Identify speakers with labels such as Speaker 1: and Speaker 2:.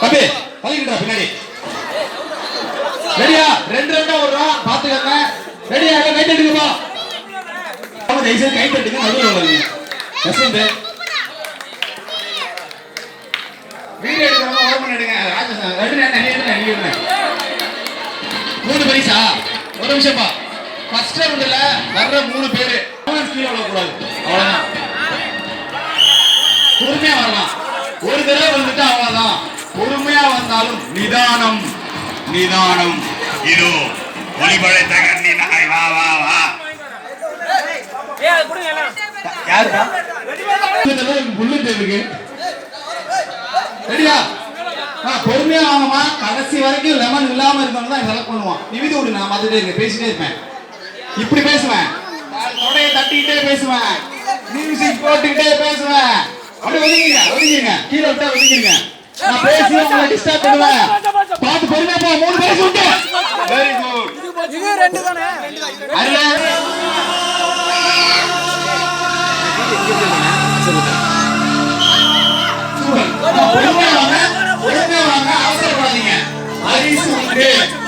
Speaker 1: தம்பி பழகிட்டா பின்னாடி. ரெடியா? ரெண்டு ரெண்டா விடுறோம் பாத்துக்கோங்க. ரெடியா? கை தட்டுங்கப்பா அவங்க தயவுசெய்து கை தட்டுங்க நடுவில் வருங்க யசவந்த் வீடியோ எடுக்கிறவங்க ஓபன் எடுங்க ராஜேஷ் ரெண்டு நேரம் மூணு பரிசா? ஒரு நிமிஷம்ப்பா. ஃபர்ஸ்ட் ரவுண்ட்ல வர்ற மூணு பேரு. கீழே அவ்வளவுதான். பொறுமையா வரலாம். ஒரு தடவை பொறுமையா வந்தாலும் நிதானம் நிதானம்.
Speaker 2: இதோ ஒளிபடைத்த கண்ணி நாய் வா வா வா.
Speaker 1: யாருடா புல்லு தேவைக்கு ஆ, பொறுமையா வாங்கம்மா. கடைசி வரைக்கும் லெமன் இல்லாம இருந்தவங்க தான் செலக்ட் பண்ணுவான் நிவிதி விடு நான் பார்த்துட்டே இருக்கேன். பேசிட்டே இருப்பேன். இப்படி பேசுவேன். தொடையை தட்டிக்கிட்டே பேசுவேன். மியூசிக் போட்டுக்கிட்டே பேசுவேன். அப்படியே ஒதுங்கிங்க ஒதுங்கிங்க கீழே விட்டா ஒதுங்கிருங்க. உங்களை டிஸ்டர்ப் பண்ணுவேன். பார்த்து பொறுமையா போ. மூணு பேசி விட்டு வெரி குட்
Speaker 3: இது ரெண்டு தானே
Speaker 1: பொறுமையா வாங்க. பொறுமையா வாங்க. அவசரப்படாதீங்க. பரிசு உண்டு.